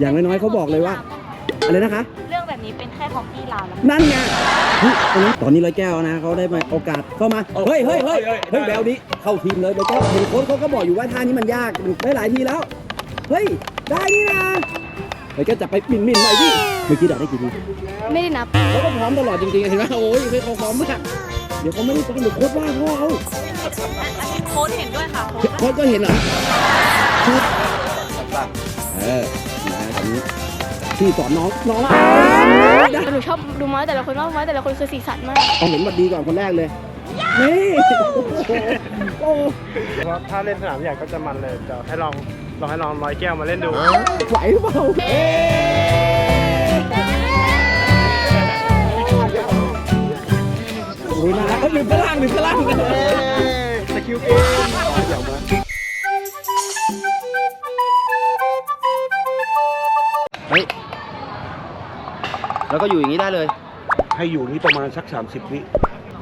อย่างน้อยๆเขาบอกเลยว่า อะไรนะคะ เรื่องแบบนี้เป็นแค่ฮอกกี้ลาวนะนั่นไงเฮ้ยตอนนี้ตอนนี้ร้อยแก้วนะเขาได้มาโอกาสเข้ามา เฮ้ยเฮ้ยเฮ้ยเฮ้ยแววนี้เข้าทีมเลยร้อยแก้วเห็นโค้ชเขาก็บอกอยู่ว่าท่านี้มันยากได้หลายทีแล้ว เฮ้ย ได้นี่นะร้อยแก้วจับไปมินมินหน่อยดิเมื่อกี้ดอกได้กี่ทีไม่ได้นับเขาก็พร้อมตลอดจริงๆเห็นไหมโอ้ยเขาพร้อมมากเดี๋ยวเขาไม่ได้ซ้อมเดี๋ยวโค้ชว่าเขาเอาโค้ชเห็นด้วยค่ะโค้ชโค้ชก็เห็นเหรอเออนะตอนนี้พี่สอนน้องน้องได้หนูชอบดูไม้แต่ละคนว่าไม้แต่ละคนคือสีสันมาก เอาเห็นหวัดดีก่อนคนแรกเลย นี่โอ้โหเพราะถ้าเล่นสนามใหญ่ก็จะมันเลยเดี๋ยวให้ลองลองให้ลองร้อยแก้วมาเล่นดู ไหวหรือเปล่าเอ๊โอ้ยน่ารักเอ้ยหนึ่งข้างล่างหนึ่งข้างล่างสกิลเกม แล้วก็อยู่อย่างนี้ได้เลย ให้อยู่นี่ประมาณสัก 30วิ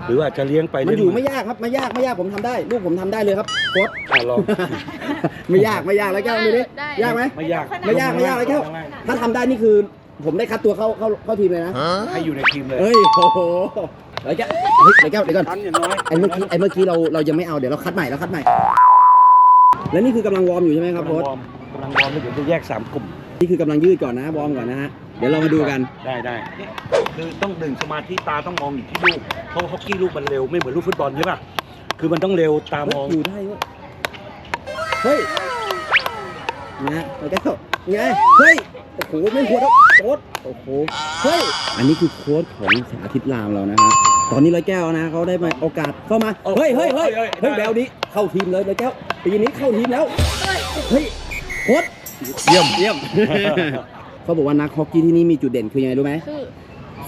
หรืออาจจะเลี้ยงไปมันอยู่เรื่ไม่ยากครับไม่ยากไม่ยากผมทำได้ลูกผมทำได้เลยครับโค้ชอะลอง ไม่ยากไม่ยากแล้วแก้วดูดิยากไหม ไม่ยากไม่ยากไม่ยากแล้วแก้วถ้าทำได้นี่คือผมได้คัดตัวเข้าเข้าเข้าทีมเลยนะให้อยู่ในทีมเลยเฮ้ยโอ้โหแล้วแก้วเฮ้ยแล้วแก้วเดี๋ยวก่อนทันอย่างน้อยไอ้เมื่อกี้ไอ้เมื่อกี้เราเรายังไม่เอาเดี๋ยวเราคัดใหม่เราคัดใหม่ แล้วนี่คือกำลังวอร์มอยู่ใช่ไหมครับกำโค้ลังชวอร์มกำลังวอร์มแล้วเดี๋ยวจะแยก3กลุ่ม นี่คือกำลังยืดก่อนนะวอร์มก่อนนะฮะ เดี๋ยวเรามาดูกัน ได้ได้คือต้องดึงสมาธิตาต้องมองอยู่ที่ลูกเพราะฮอกกี้ลูกมันเร็วไม่เหมือนลูกฟุตบอลใช่ป่ะคือมันต้องเร็วตามองอยู่ได้เว้ยเฮ้ยนะแล้วแก้วไงเฮ้ยโอ้โหไม่หัวแล้วโค้ชโอ้โหเฮ้ยอันนี้คือโค้ชของสาธิตรามเรานะฮะตอนนี้ร้อยแก้วนะเขาได้มาโอกาสเข้ามาเฮ้ยเฮ้ยเฮ้ยเฮ้ยแววนี้เข้าทีมเลยร้อยแก้วปีนี้เข้าทีมแล้วเฮ้ยโค้ชเยี่ยมเยี่ยม เขาบอกว่านักฮอกกี้ที่นี่มีจุดเด่นคือยังไงรู้ไหมคือ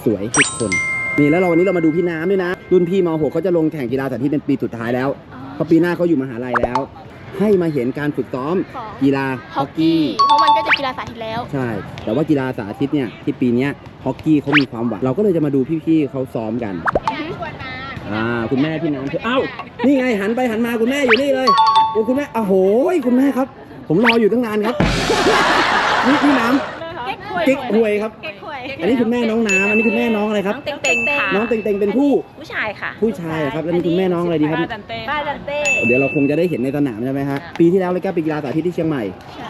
สวยทุกคนนี่แล้วเราวันนี้เรามาดูพี่น้ำด้วยนะ รุ่นพี่ม .6 เขาจะลงแข่งกีฬาแต่ที่เป็นปีสุดท้ายแล้วเพราะปีหน้าเขาอยู่มหาลัยแล้ว ให้มาเห็นการฝึกซ้อมของ กีฬาฮอกกี้เพราะมันก็จะกีฬาสาธิตแล้ว ใช่ แต่ว่ากีฬาสาธิตเนี่ยที่ปีเนี้ยฮอกกี้เขามีความหวังเราก็เลยจะมาดูพี่ๆเขาซ้อมกันอ่าคุณแม่พี่น้ำเธอเอ้านี่ไงหันไปหันมาคุณแม่อยู่นี่เลยโอ้คุณแม่โอ้โหคุณแม่ครับ ผมรออยู่ตั้งนานครับนี่พี่น้ำ เก๊กควยกิ๊กหวยครับ เก๊กควยอันนี้คุณแม่น้องน้ำอันนี้คุณแม่น้องอะไรครับเต็งเต็งค่ะน้องเต็งเต็งเป็นผู้ผู้ชายค่ะ ผู้ชายเหรอครับ แล้วนี่คุณแม่น้องอะไรดีครับ ป้าดันเต้ป้าจันเต้ เดี๋ยวเราคงจะได้เห็นในสนามใช่ไหมฮะ ปีที่แล้วร้อยแก้วไปกีฬาสาธิตที่เชียงใหม่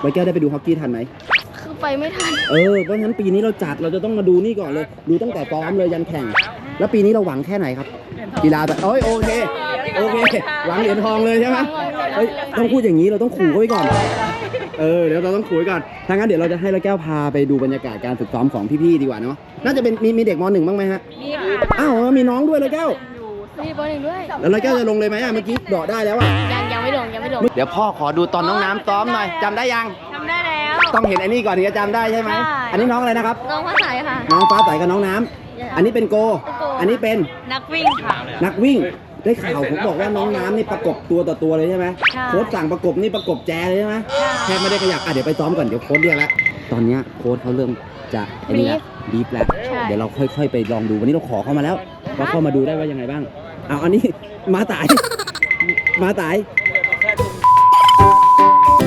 ร้อยแก้วได้ไปดูฮอกกี้ทันไหม คือไปไม่ทัน เออ เพราะฉะนั้นปีนี้เราจัด เราจะต้องมาดูนี่ก่อนเลย ดูตั้งแต่ซ้อมเลยยันแข่ง แล้วปีนี้เราหวังแค่ไหนครับ กีฬาแบบเอ้ยโอเค โอเค หวังเหรียญทองเลยใช่ไหมเอ้ยต้องพูดอย่างนี้เราต้องขู่เขาไว้ก่อน เออเดี๋ยวเราต้องขู่ไว้ก่อนถ้างั้นเดี๋ยวเราจะให้ร้อยแก้วพาไปดูบรรยากาศการฝึกซ้อมของพี่ๆดีกว่าเนาะน่าจะเป็นมีมีเด็กมหนึ่งบ้างไหมฮะนี่ค่ะอ้าวเออมีน้องด้วยร้อยแก้วมีบอลหนึ่งด้วยแล้วร้อยแก้วจะลงเลยไหมอะเมื่อกี้เดาะได้แล้วอะยังยังไม่ลงยังไม่ลงเดี๋ยวพ่อขอดูตอนน้องน้ำซ้อมหน่อยจำได้ยังทำได้แล้วต้องเห็นไอ้นี่ก่อนถึงจะจำได้ใช่ไหมใช่อันนี้น้องอะไรนะครับน้องฟ้าใสค่ะน้องฟ้าใสกับน้องน้ำอันนี้เป็นโกโกอันนี้เป็นนักวิ่งค่ะนักวิ่ง ได้ข่าวผมบอกว่าน้องน้ำนี่ประกบตัวต่อตัวเลยใช่ไหมใช่ โค้ชสั่งประกบนี่ประกบแจเลยใช่ไหมแทบไม่ได้ขยับอะเดี๋ยวไปซ้อมก่อนเดี๋ยวโค้ชเรียกแล้วตอนเนี้ยโค้ชเขาเริ่มจะไอ้นี่ละบีบแล้วใช่ เดี๋ยวเราค่อย ๆ ไปลองดูวันนี้เราขอเข้ามาแล้วว่าเข้ามาดูได้ว่ายังไงบ้างเอาอันนี้ มาตาย มาตาย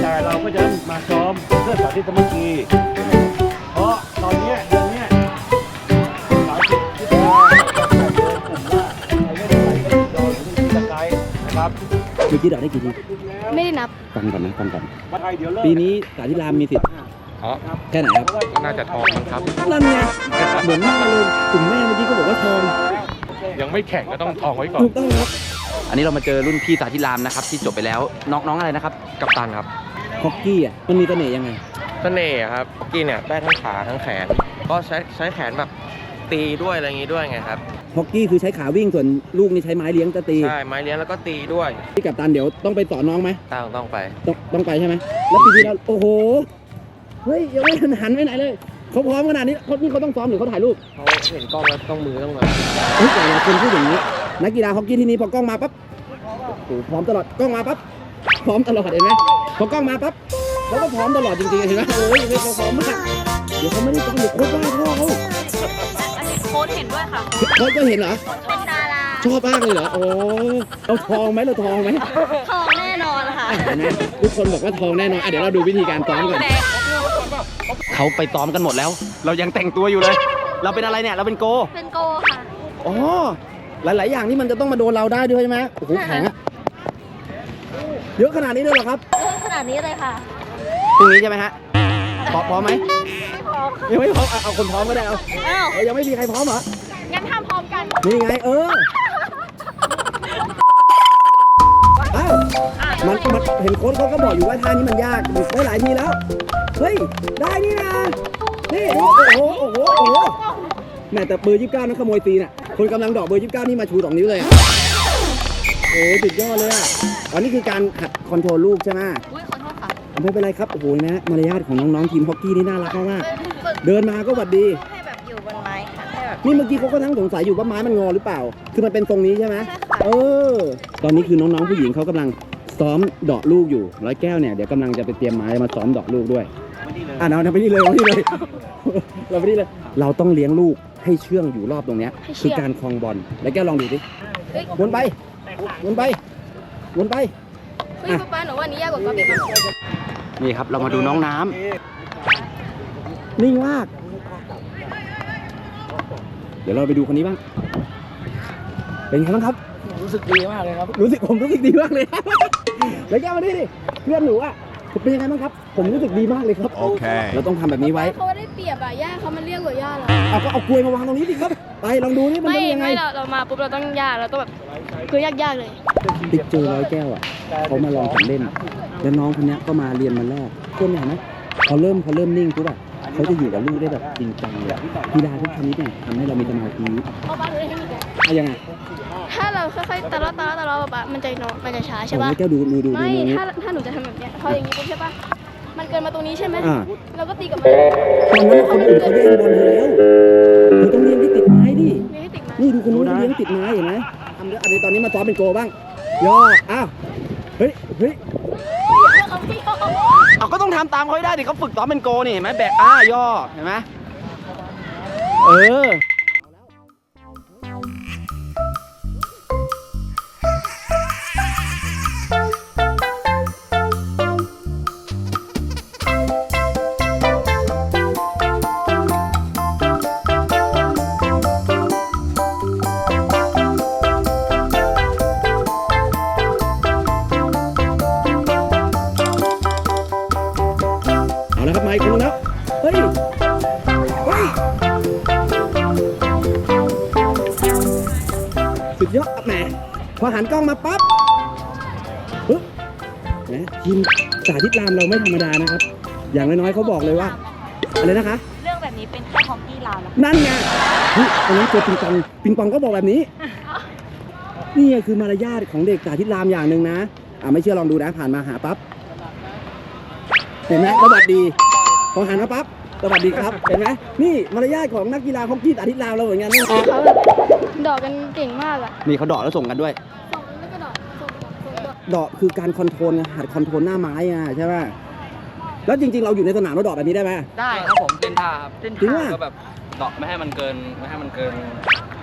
แต่เราก็จะมาซ้อมเพื่อสาธิตสามัคคีเพราะตอนเนี้ย ครับเมื่อกี้เราได้กี่ทีไม่ได้นับฟังก่อนนะฟังก่อนมาไทยเดี๋ยวเลิกปีนี้สาธิรามมีสิทธิ์อ๋อแค่ไหนครับ น่าจะทองมั้งครับ นั่นไงเหมือนมากเลยกลุ่มแม่เมื่อกี้ก็บอกว่าทองยังไม่แข่งก็ต้องทองไว้ก่อน ถูกต้องครับ อันนี้เรามาเจอรุ่นพี่สาธิรามนะครับ ที่จบไปแล้วน้องน้องอะไรนะครับ กับตันครับฮอกกี้อะมันมีเสน่ห์ยังไงเสน่ห์อะครับฮอกกี้เนี่ยได้ทั้งขาทั้งแขน ก็ใช้ใช้แขนแบบตีด้วยอะไรอย่างงี้ด้วยไงครับ ฮอกกี้คือใช้ขาวิ่งส่วนลูกนี่ใช้ไม้เลี้ยงจะตี ใช่ไม้เลี้ยงแล้วก็ตีด้วยพี่กับตันเดี๋ยวต้องไปสอนน้องไหมต้องต้องไป ต้องต้องไปใช่ไหมแล้วปีที่แล้วโอ้โหเฮ้ยยังไม่ทันหันไปไหนเลยเขาพร้อมขนาดนี้เขานี่เขาต้องซ้อมหรือเขาถ่ายรูปเขาเห็นกล้องแล้วต้องมือต้องแบบเฮ้ยแต่หลายคนพูดอย่างนี้นักกีฬาฮอกกี้ที่นี่พอกล้องมาปั๊บโอ้โหพร้อมตลอดกล้องมาปั๊บพร้อมตลอดเห็นไหมพอกล้องมาปั๊บเขาก็พร้อมตลอดจริงๆเห็นไหมโอ้ยเขาพร้อมมากเดี๋ยวเขาไม่ได้ซ้อมเดี๋ยวโค้ชว่าพ่อเขาอันนี้โค้ชเห็นด้วยค่ะโค้ชก็เห็นเหรอ เป็นดาราชอบมากเลยเหรอ โอ้เราทองไหมเราทองไหมทองแน่นอนค่ะเห็นไหมทุกคนบอกว่าทองแน่นอนอะเดี๋ยวเราดูวิธีการซ้อมก่อน เขาไปซ้อมกันหมดแล้ว เรายังแต่งตัวอยู่เลย เราเป็นอะไรเนี่ย เราเป็นโก เป็นโกค่ะ อ๋อ หลาย ๆ อย่างที่มันจะต้องมาโดนเราได้ด้วยใช่ไหมโอ้โหแข็งอะเยอะขนาดนี้เลยเหรอครับเยอะขนาดนี้เลยค่ะ พรุ่งนี้ใช่ไหมฮะ พร้อมพร้อมไหมไม่พร้อมค่ะยังไม่พร้อมเอาเอาคนพร้อมก็ได้เอาอ้าว เอายังไม่มีใครพร้อมเหรองั้นทำพร้อมกัน นี่ไงเอออ้าวมันมันเห็นโค้ชเขาก็บอกอยู่ว่าท่านี้มันยากได้หลายทีแล้วเฮ้ยได้นี่นะนี่ดูโอ้โหโอ้โหโอ้โหแหม่แต่เบอร์ยี่สิบเก้านั้นขโมยตีน่ะคนกำลังดอกเบอร์ยี่สิบเก้านี่มาชูสองนิ้วเลยอะโอ้โหสุดยอดเลยอะอันนี้คือการหัดคอนโทรลลูกใช่ไหมอุ้ยขอโทษค่ะ ไม่เป็นไรครับโอ้โหนะมารยาทของน้องๆทีมฮอกกี้นี่น่ารักมากๆเดินมาก็หวัดดี ให้แบบอยู่บนไม้ค่ะให้แบบนี่เมื่อกี้เขาก็ทั้งสงสัยอยู่ว่าไม้มันงอหรือเปล่า คือมันเป็นตรงนี้ใช่ไหมใช่ค่ะเออ ตอนนี้คือน้องๆผู้หญิงเขากำลังซ้อมเดาะลูกอยู่ ร้อยแก้วเนี่ยเดี๋ยวกำลังจะไปเตรียมไม้มาซ้อมเดาะลูกด้วยอะเราทำไปนี่เลยเอาไปนี่เลย เราไปนี่เลย เราต้องเลี้ยงลูกให้เชื่องอยู่รอบตรงเนี้ยให้เชื่คือองการคลองบอล แล้วแก้วลองดูดิเฮ้ยวนไปวนไปวนไป เฮ้ยป๊าป๊าหนูว่านี้ยากกว่าก๊อฟอีนะนี่ครับเรามาดูน้องน้ำนิ่งมาก เดี๋ยวเราไปดูคนนี้บ้าง เป็นไงบ้างครับ รู้สึกดีมากเลยครับ รู้สึกผมรู้สึกดีมากเลย แล้วแกมาดิดิเพื่อนหนูอะ เป็นยังไงบ้างครับ ผมรู้สึกดีมากเลยครับ โอเค เราต้องทำแบบนี้ไว้ เขาได้เปรียบอะย่าเขามันเรียกกว่าย่าเหรอเอาก็เอากลวยมาวางตรงนี้ดิครับ ไปลองดูนี่มันไม่เป็นยังไงไม่เราเรามาปุ๊บเราต้องย่าเราต้องแบบคือยากๆเลย ติ๊กเจอร้อยแก้วอะเขามาลองของเล่น แล้วน้องคนเนี้ยก็มาเรียนมาแรกเพื่อนเห็นไหมเขาเริ่มเขาเริ่มนิ่งปุ๊บอะเขาจะอยู่กับลูกได้แบบจริงจังเลยกีฬาทุกชนิดเนี่ยทำให้เรามีสมาธิป๊าป๊าหนูได้เทคนิคอะอะยังไง ถ้าเราค่อยๆตะเลาะตะเลาะตะเลาะป๊าป๊ามันจะนอนมันจะช้าใช่เอาปะร้อยแก้วดูดูดูดูไม่ดูถ้าถ้าหนูจะทำแบบเนี้ยพออย่างนี้ปุ๊บใช่ปะมันเกินมาตรงนี้ใช่ไหมอ่า เราก็ตีกับมันตอนนั้นคนอื่นเขาแย่งบอลเธอแล้วเธอต้องเลี้ยงที่ติดไม้ดิ มีให้ติดมานี่ดูคนนู้นเขาเลี้ยงติดไม้เห็นไหมทำเยอะอันนี้ตอนนี้มาซ้อมเป็นโกบ้าง ย่อ อ้าว เฮ้ย เฮ้ยเขาพี่เขาเอาก็ต้องทำตามเขาให้ได้ดิเขาฝึกซ้อมเป็นโกนี่เห็นไหมแบกอ้าย่อเห็นไหมเออ หันกล้องมาปั๊บปึ๊บแหมทีมสาธิตรามเราไม่ธรรมดานะครับ อย่างน้อยๆเขาบอกเลยว่าอะไรนะคะ เรื่องแบบนี้เป็นแค่ฮอกกี้ลาวแล้วนั่นไงเฮ้ยอันนั้นตัวปิงปองปิงปองก็บอกแบบนี้นี่ไงคือมารยาทของเด็กสาธิตรามอย่างหนึ่งนะอ่าไม่เชื่อลองดูนะผ่านมาหาปั๊บเห็นไหมสวัสดีพอหันมาปั๊บสวัสดีครับ เห็นไหมนี่มารยาทของนักกีฬาฮอกกี้สาธิตรามเราเหมือนกันนะเขาแบบดอกกันเก่งมากอะนี่เขาเดอกแล้วส่งกันด้วย ดอกเดาะคือการคอนโทรลไงหัดคอนโทรลหน้าไม้อะใช่ไหมแล้วจริง ๆ เราอยู่ในสนามเราเดาะแบบนี้ได้ไหม ได้ครับผมเล่นท่าครับเล่นจริงท่าว่ะ ก็แบบเดาะไม่ให้มันเกินไม่ให้มันเกิน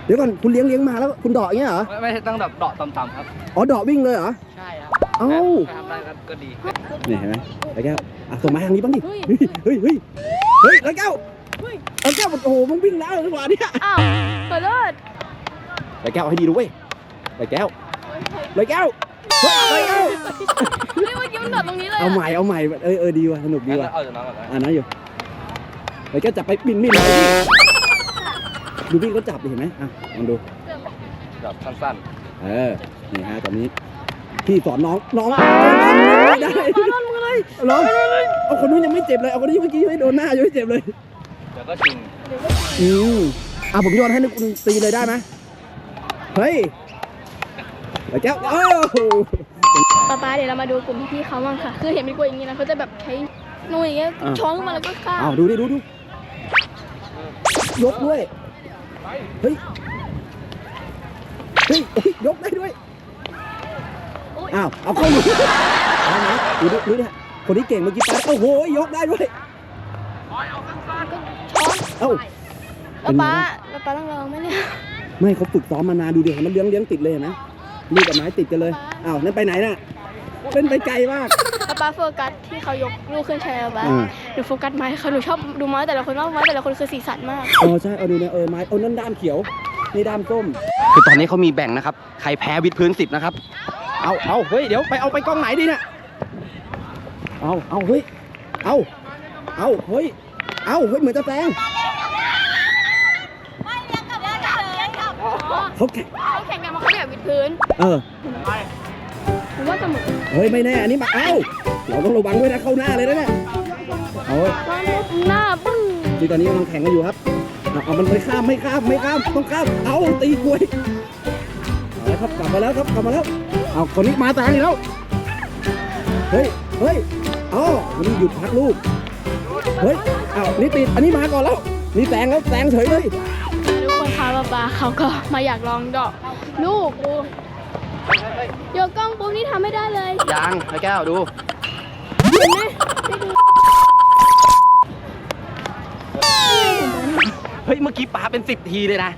เดี๋ยวก่อนคุณเลี้ยงเลี้ยงมาแล้วคุณเดาะอย่างเงี้ยเหรอไม่ไม่ใช่ต้องแบบเดาะต่ำๆครับ อ๋อเดาะวิ่งเลยเหรอ ใช่ครับเอ้าถ้ทำได้ก็ก็ดี นี่เห็นไหมแล้วแก้วอะส่งมาทางนี้บ้างดิเฮ้ย เฮ้ยเฮ้ยเฮ้ยแล้วแก้วแล้วแก้วมันโอ้โหมันวิ่งแล้วจังหวะเนี้ยอ้าวขอโทษแล้วแก้วเอาให้ดีดูเว้ยแล้วแก้วแล้วแก้ว เฮ้ยแล้วแก้วเฮ้ยเมื่อกี้มันดอกตรงนี้เลยเอาใหม่เอาใหม่เออเออดีว่ะสนุกดีงั้นว่ะเอาจากน้องก่อนนะอ่านะอยู่แล้วแก้วจับไปบินบินเลยดูพี่เขาจับดิเห็นไหมอะลองดู แบบสั้นเออ นี่ฮะตอนนี้ พี่สอนน้อง น้องไม่ได้ร้อนมือเลยร้อนเอาคนนู้นยังไม่เจ็บเลย เอาคนนี้เมื่อกี้ยังไม่โดนหน้ายังไม่เจ็บเลย ๆ เดี๋ยวก็ชินอืมอะผมโยนให้นึกคุณตีเลยได้ไหมเฮ้ย แล้วแก้วโอ้โหป๊าป๊าเดี๋ยวเรามาดูกลุ่มพี่ๆเขาบ้างค่ะ คือเห็นมีกลัวอย่างนี้นะเขาจะแบบใช้นูนอย่างเงี้ยช้อนขึ้นมาแล้วก็ข้ามอ้าวดูดิดูดูยกด้วยเฮ้ยเฮ้ย เฮ้ย ยกได้ด้วย อ้าว เอาเข้ามือเอาไหนดูดิดูดิฮะคนที่เก่งเมื่อกี้ไปโอ้โห ยกได้ด้วยเอ้าแล้วป๊าแล้วป๊าต้องลองไหมเนี่ย ไม่เขาฝึกซ้อมมานานดูดิเห็นมันเลี้ยงเลี้ยงติดเลยเห็นไหม ลูกกับไม้ติดกันเลย อ้าว นั่นไปไหนน่ะ เป็นไปไกลมากแล้วป๊าโฟกัสที่เขายกลูกขึ้นใช่ไหมป๊าอ่า หนูโฟกัสไม้ค่ะหนูชอบดูไม้แต่ละคนมากไม้แต่ละคนคือสีสันมากอ๋อใช่ เอาดูเนี่ยเออ ไม้ เอานั่นด้ามเขียว นี่ด้ามส้ม คือตอนนี้เขามีแบ่งนะครับ ใครแพ้วิดพื้นสิบนะครับ เอาเอาเฮ้ย เดี๋ยวไปเอาไปกล้องไหนดีเนี่ย เอาเอาเฮ้ย เอา เอา เฮ้ย เอา เฮ้ย เหมือนจะแซง เขาแข่งเขาแข่งกันมาเขาอยากวิดพื้น เออหนูว่าเสมอเฮ้ยไม่แน่อันนี้มาเอ้าเราต้องระวังด้วยนะเข้าหน้าเลยนะเนี่ยเอาว่าหน้าบึ้งที่ตอนนี้กำลังแข่งกันอยู่ครับเอาเอามันไม่ข้ามไม่ข้ามไม่ข้ามต้องข้ามเอาตีกล้วยเอาละครับกลับมาแล้วครับกลับมาแล้วเอาคนนี้มาแซงอีกแล้วเฮ้ยเฮ้ยอ๋อวันนี้หยุดพักลูกเฮ้ยเอานี่ติดอันนี้มาก่อนแล้วนี่แซงแล้วแซงเฉยเลย ทุกคนคะบาบาเขาก็มาอยากลองดอกลูกดูโยกกล้องปุ๊บนี่ทำไม่ได้เลยยังไอ้แก้วดู เห็นไหมได้ดูเฮ้ย เมื่อกี้ป๋าเป็นสิบทีเลยนะ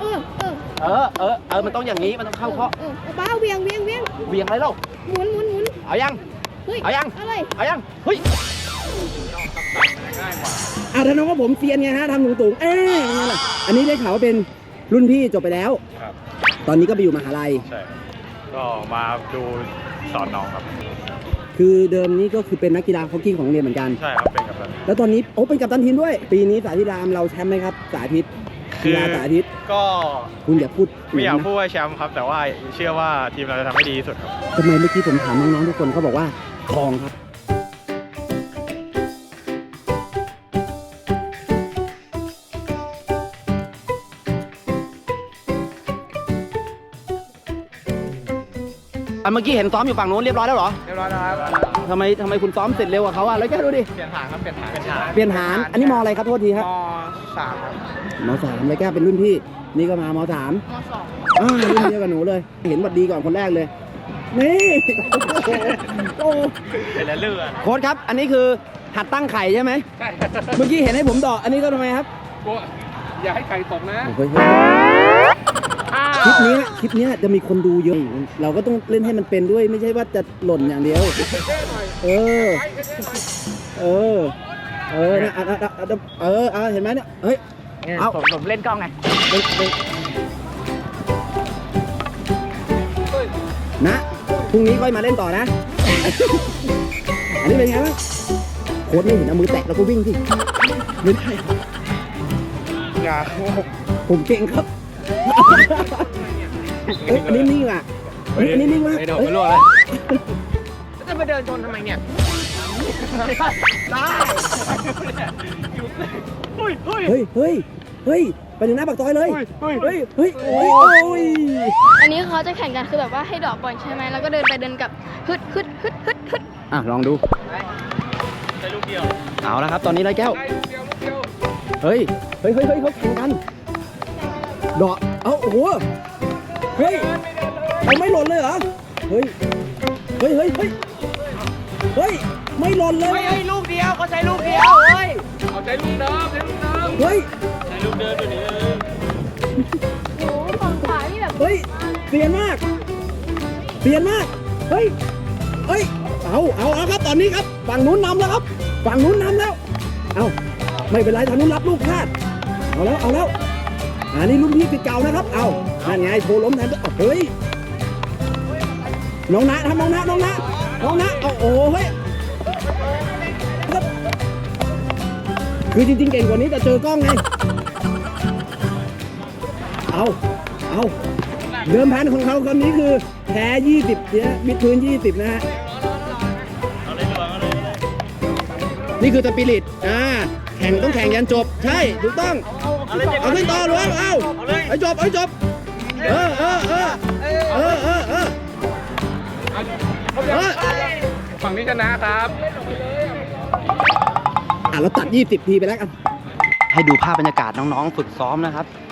เออเออเออเออเออมันต้องอย่างนี้มันต้องเข้าข้อเออบ้าเวียงเวียงเวียงเบี่ยงอะไรเล่าหมุนหมุนหมุนเอายัง เฮ้ยเอายังอะไรเอายัง เฮ้ย อะถ้าน้องว่าผมเซียนไงฮะทำสูงๆเอ๊ะยังไงล่ะอันนี้ได้ข่าวว่าเป็นรุ่นพี่จบไปแล้ว ครับ ตอนนี้ก็ไปอยู่มหาลัย ใช่ ก็มาดูสอนน้องครับ คือเดิมนี้ก็คือเป็นนักกีฬาฮอกกี้ของโรงเรียนเหมือนกัน ใช่ครับ เป็นกับตันแล้วตอนนี้โอ้เป็นกัปตันทีมด้วย ปีนี้สาธิตรามเราแชมป์ไหมครับ สาธิตคือกีฬาสาธิตก็คุณอย่าพูดไม่อยากนะพูดว่าแชมป์ครับ แต่ว่าเชื่อว่าทีมเราจะทำให้ดีที่สุดครับ ทำไมเมื่อกี้ผมถามน้องๆทุกคนเขาบอกว่าทองครับ อันเมื่อกี้เห็นซ้อมอยู่ฝั่งนู้นเรียบร้อยแล้วเหรอเรียบร้อยแล้วครับทำไมทำไมคุณซ้อมเสร็จเร็วกว่าเขาอะแล้วแกดูดิ เปลี่ยนฐานครับเปลี่ยนฐานเปลี่ยนฐานเปลี่ยนฐานอันนี้มออะไรครับโทษทีครับมสามครับมสามเลยแก้วเป็นรุ่นพี่ นี่ก็มามสามมสองอ่ารุ่นเดียวกับหนูเลย เห็นหวัดดีก่อนคนแรกเลย นี่ โอ้โหเป็นแล้วเลื่อนโค้ชครับ อันนี้คือหัดตั้งไข่ใช่ไหม ใช่เมื่อกี้เห็นให้ผมดอกอันนี้ก็ทำไมครับ กลัวอย่าให้ไข่ตกนะ โอ้โห คลิปเนี้ยคลิปเนี้ยจะมีคนดูเยอะ เราก็ต้องเล่นให้มันเป็นด้วยไม่ใช่ว่าจะหล่นอย่างเดียว เออ เออ เออนะอะอะอะอะเอออะเห็นไหมเนี่ย เฮ้ยเอา ผมผมเล่นกล้องไง เฮ้ยเฮ้ยนะ พรุ่งนี้ค่อยมาเล่นต่อนะ อันนี้เป็นไงบ้างโค้ดไม่เห็นเอามือแตะแล้วก็วิ่งสิไม่ได้ อย่าผมเก่งครับ เอ้ยอันนี้นิ่งอะเฮ้ยอันนี้นิ่งมากไม่โดดเอ้ยไม่ร่วงเลยจะมาเดินชนทำไมเนี่ยเฮ้ยเฮ้ยเฮ้ยเฮ้ยเฮ้ยไปถึงหน้าปากซอยเลย เฮ้ยเฮ้ยเฮ้ยโอ้ยโอ้ยอันนี้เขาจะแข่งกันคือแบบว่าให้ดอกบอลใช่ไหมแล้วก็เดินไปเดินกลับฮึดฮึดฮึดฮึดฮึดอะลองดูเอาละครับ ตอนนี้ไรแก้วเฮ้ย เฮ้ยเฮ้ยเฮ้ยเขาแข่งกัน ดอกเอ้าโอ้โหเฮ้ยเอาไม่หล่นเลยเหรอเฮ้ยเฮ้ยเฮ้ยเฮ้ยเฮ้ยไม่หล่นเลยเฮ้ยลูกเดียวเขาใช้ลูกเดียวเฮ้ยเอาใจลูกเดิมใจลูกเดิมเฮ้ยโอ้โหฝั่งขวานี่แบบเฮ้ยเปลี่ยนมากเปลี่ยนมากเฮ้ยเฮ้ยเอาเอาเอาครับตอนนี้ครับฝั่งนู้นนำแล้วครับฝั่งนู้นนำแล้วเอาไม่เป็นไรทางนู้นรับลูกพลาดเอาแล้วเอาแล้ว อ่านี่รุ่นพี่ติดเก่านะครับ เอานั่นไงโทล้มแทนเอาเฮ้ย น้องนะทำน้องนะน้องนะน้องนะเอาโอ้เฮ้ย คือจริงๆเก่งกว่านี้แต่เจอกล้องไง เอา เอาเดิมพันของเขาคนนี้คือแพ้20เนี่ยมิดพื้น 20 นะฮะนี่คือสปิริต อ่า แข่งต้องแข่งยันจบ ใช่ ถูกต้อง เอา ขึ้นต่อหรือเอาเอาเอาจบเอาจบเออเออเออเออเออเออเออฝั่งนี้ชนะครับอะเราตัด 20 ทีไปแล้วกัน ให้ดูภาพบรรยากาศน้องๆ ฝึกซ้อมนะครับเก่งครับเก่งครับเก่งครับ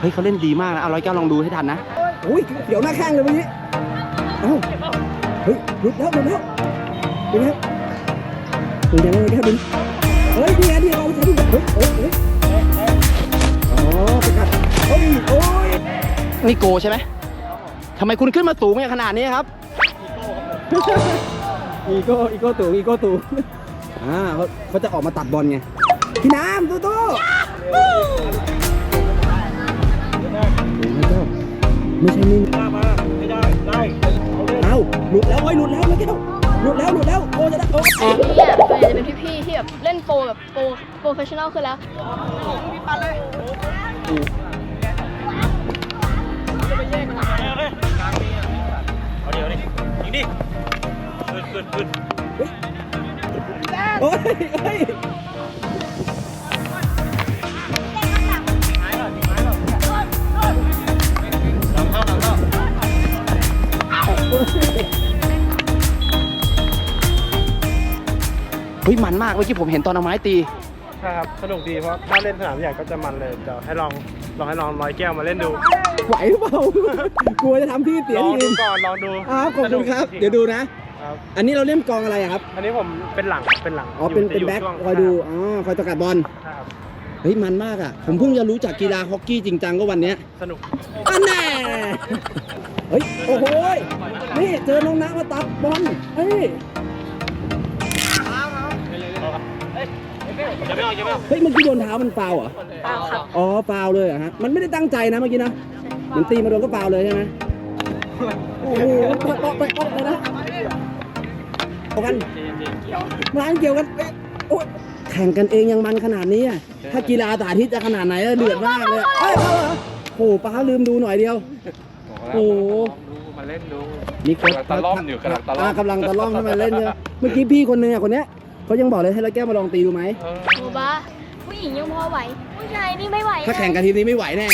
เฮ้ยเขาเล่นดีมากนะเอาร้อยแก้วลองดูให้ทันนะอุ้ยเดี๋ยวหน้าแข้งเลยเมื่อกี้เอ้าเฮ้ยหลุดแล้วหลุดแล้วหลุดแล้วหลุดยังไงแค่บินเฮ้ยนี่ไงที่เราใช้ดูเฮ้ยเฮ้ยเฮ้ยอ๋อสกัดเฮ้ยโอ้ยนี่โกใช่ไหมทำไมคุณขึ้นมาสูงอย่างขนาดนี้ครับอีโก้อีโก้ตู่อีโก้ตู่อ่าเขาเขาจะออกมาตัดบอลไงพี่น้ำตู้ตู้ ไม่ใช่นี่ได้มาไม่ได้ ได้ เอาเล่นเอ้าหลุดแล้วเฮ้ยหลุดแล้วไม่เจ้าหลุดแล้วหลุดแล้วโอ้จะได้โอ้เนี่ยส่วนใหญ่จะเป็นพี่ๆที่แบบเล่นโปรแบบโปรโปรเฟชชั่นอลขึ้นแล้วเอาเดี๋ยวดิยิงดิขึ้นขึ้นขึ้นโอ้ย เฮ้ยเฮ้ยมันมากเมื่อกี้ผมเห็นตอนเอาไม้ตีใช่ครับ สนุกดีเพราะถ้าเล่นสนามใหญ่ก็จะมันเลยเดี๋ยวให้ลองลองให้ลองร้อยแก้วมาเล่นดูไหวหรือเปล่ากลัวจะทำพี่เสียลองทีดูมก่อนลองดูอ้าวขอบคุณครับสนุกจงๆเดี๋ยวดูนะ ครับ อันนี้เราเล่นกองอะไรอะครับ อันนี้ผมเป็นหลังเป็นหลังอ๋อ เป็นจะเป็นแบ็คช่วงคอยดู อ๋อ คอยสกัดบอลใช่ครับ เฮ้ย มันมากอะ ผมเพิ่งจะรู้จักกีฬาฮอกกี้จริงจังก็วันเนี้ยสนุกอันแน่ เฮ้ย โอ้โหยนี่เจอน้องน้ำมาตับบอลเฮ้ย อย่าไม่เอาอย่าไม่เอาเฮ้ยเมื่อกี้โดนเท้ามันฟาวล์เหรอฟาครับอ๋อฟาวล์เลยเหรอะฮะ มันไม่ได้ตั้งใจนะเมื่อกี้นะมันตีมาโดนก็ฟาวล์เลยใช่ไหมโอ้โหปอกปอกไปปอกเลยนะเอากันร้านเกี่ยวกันเอ๊ะโอ๊ยแข่งกันเองยังมันขนาดนี้อะถ้ากีฬาสาธิตจะขนาดไหนอะเดือดมากเลยเอ้ยเอาเหรอโอ้โหป้าลืมดูหน่อยเดียว โอ้โหดูมาเล่นดูมีคนกำลังตะล่อมอยู่กำลังตะล่อมากำลังตะล่อมทำไมเล่นเนี่ยเมื่อกี้พี่คนนึงอะคนเนี้ยเขายังบอกเลยให้เราแก้วมาลองตีดูไหมโมบ้าผู้หญิงยังพอไหว ผู้ชายนี่ไม่ไหวถ้าแข่งกันทีนี้ไม่ไหวแน่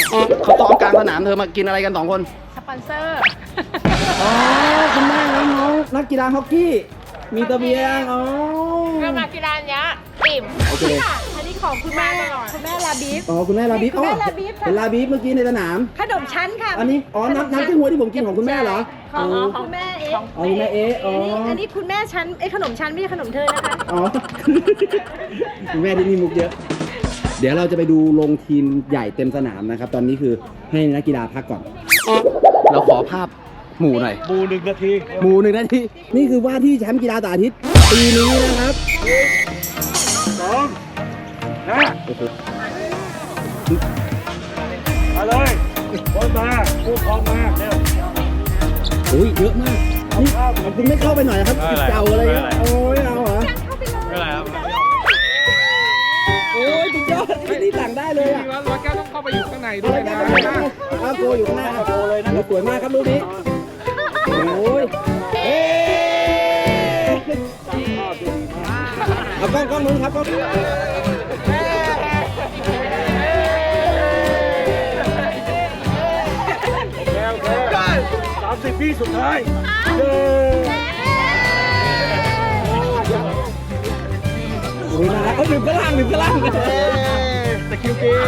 เขาซ้อมกลางสนามเธอมากินอะไรกันสองคนสปอนเซอร์ อ๋อคุณแม่น้องๆนักกีฬาฮอกกี้ มีตะเบียงอ๋อ เรามากีฬาเนี้ยอิ่มโอเคอันนี้ ของคุณแม่คุณแม่ลาบีฟ อ๋อคุณแม่ลาบีฟคุณแม่อ๋อลาบีฟค่ะ เป็นลาบีฟเมื่อกี้ในสนาม ขนมชั้นค่ะอันนี้อ๋อน้ำน้ำเต้าหัวที่ผมกินของคุณแม่เหรอของโอ้คุณแม่เอ๊ะอ๋อคุณแม่เอ๊ะอ๋ออันนี้อันนี้คุณแม่ชั้นไอ้ยขนมชั้นไม่ใช่ขนมเธอนะคะ อ๋อ คุณแม่ที่นี่มุกเยอะ เดี๋ยวเราจะไปดูลงทีมใหญ่เต็มสนามนะครับ ตอนนี้คือให้นักกีฬาพักก่อน เราขอภาพหมู่หน่อย บูหนึ่งนาทีหมู่หนึ่งนาทีนี่คือว่าที่แชมป์กีฬาสาธิตปีนี้นะครับสอง นะโอ้โหมาเลยบอลมาผู้ครองมาเร็วโอ้ยเยอะมากนี่คุณไม่เข้าไปหน่อยนะครับติดเจ้าอะไรเงี้ยโอ้ยเอาเหรอไม่ไรครับโอ้ยสุดยอดไอ้นี่สั่งได้เลยอะพี่ว่าร้อยแก้วต้องเข้าไปอยู่ข้างในด้อะวไรยแก้นะวก็ได้เอาโกอยู่ข้างหน้าโกเลยนะสวยมากครับลูกนี้โอ้ยเอ๊ะเอากล้องกล้องนู้นครับกล้องแล้วแล้ว สามสิบวิสุดท้ายเย้โอ้ยมาแล้วเอ้ยหนึ่งกระล่างหนึ่งกระล่างตะคิวเกม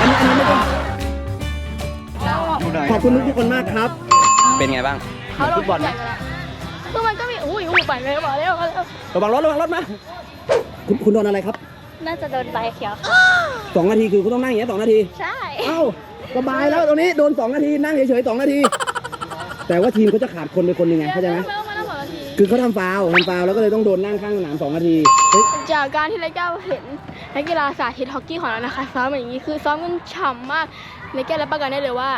อันนี้อันนี้ไม่ต้องขอบคุณทุกคนมากครับ เป็นไงบ้างเขาลงบอลไหมคือมันก็มี อุ้ยอุ้ยไปเลยบอกแล้วบอกแล้วระวังรถระวังรถมาคุณคุณโดนอะไรครับ น่าจะโดนใบเขียวสองนาทีคือคุณต้องนั่งอย่างเงี้ยสองนาที ใช่ เอ้าสบายแล้วตรงนี้โดน2นาทีนั่งเฉยๆ2นาที แต่ว่าทีมเขาจะขาดคนไปคนหนึ่งไงเข้าใจไหมเริ่มมาแล้วสองนาที คือเขาทำฟาวล์ทำฟาวล์แล้วก็เลยต้องโดนนั่งข้างสนาม2นาทีเฮ้ยจากการที่เลก้าเห็นนักกีฬาสาธิตฮอกกี้ของเรานะคะซ้อมอย่างนี้คือซ้อมกันฉ่ำมากเลก้ารับประกันได้เลยว่า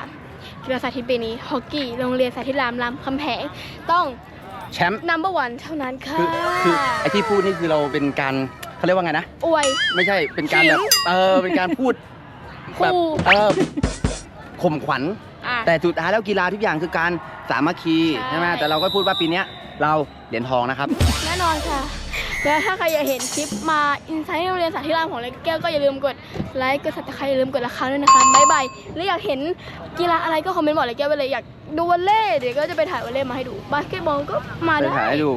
กีฬาสาธิตปีนี้ฮอกกี้โรงเรียนสาธิตรามรามคำแหงต้อง แชมป์ number one เท่านั้นค่ะ คือคือไอที่พูดนี่คือเราเป็นการ เขาเรียกว่าไงนะ อวย ไม่ใช่เป็นการแบบขิงเออเป็นการพูดขู่แบบเออข่มขวัญ อะ แต่สุดท้ายแล้วกีฬาทุกอย่างคือการสามัคคีใช่ ใช่ไหมแต่เราก็พูดว่าปีเนี้ยเราเหรียญทองนะครับ แน่นอนค่ะ แล้วถ้าใครอยากเห็นคลิปมาอินไซต์โรงเรียนสาธิตรามของเลแก้วก็อย่าลืมกดไลค์กดซับสไครต์อย่าลืมกดละครั้งด้วยนะคะบ๊ายบายหรืออยากเห็นกีฬาอะไรก็คอมเมนต์บอกเลแก้วไปเลยอยากดูวอลเล่เดี๋ยวก็จะไปถ่ายวอลเล่มาให้ดูบาสเกตบอลก็มาไปได้ ถ่ายให้ดู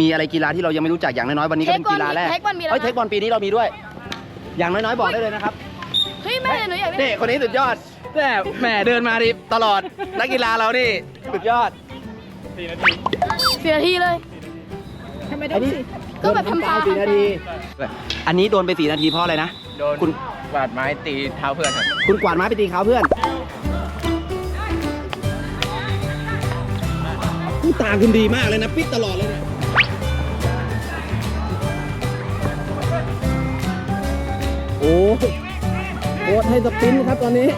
มีอะไรกีฬาที่เรายังไม่รู้จักอย่างน้อยๆวันนี้ก็เป็นกีฬาแรกเทคบอลมีแล้วนะเฮ้ยเทคบอลปีนี้เรามีด้วย อย่างน้อยๆบอกได้เลยนะครับเฮ้ยแม่แต่หนูอยากเล่นนี่คนนี้สุดยอดแม่แหมเดินมาดิตลอดนักกีฬาเรานี่สุดยอดสี่นาทีเลยทำไมต้อัอนงนี้สิก็แบบโดนทำฟาวล์สี่นาที อันนี้โดนไปสี่นาทีเพราะอะไรนะโดนคุณบาดไม้ตีเท้าเพื่อนครับคุณกวาดไม้ไปตีเขาเพื่อนผู้ตาคุณดีมากเลยนะ ปิดตลอดเลยนะ โอ้โหให้สปินครับตอนนี้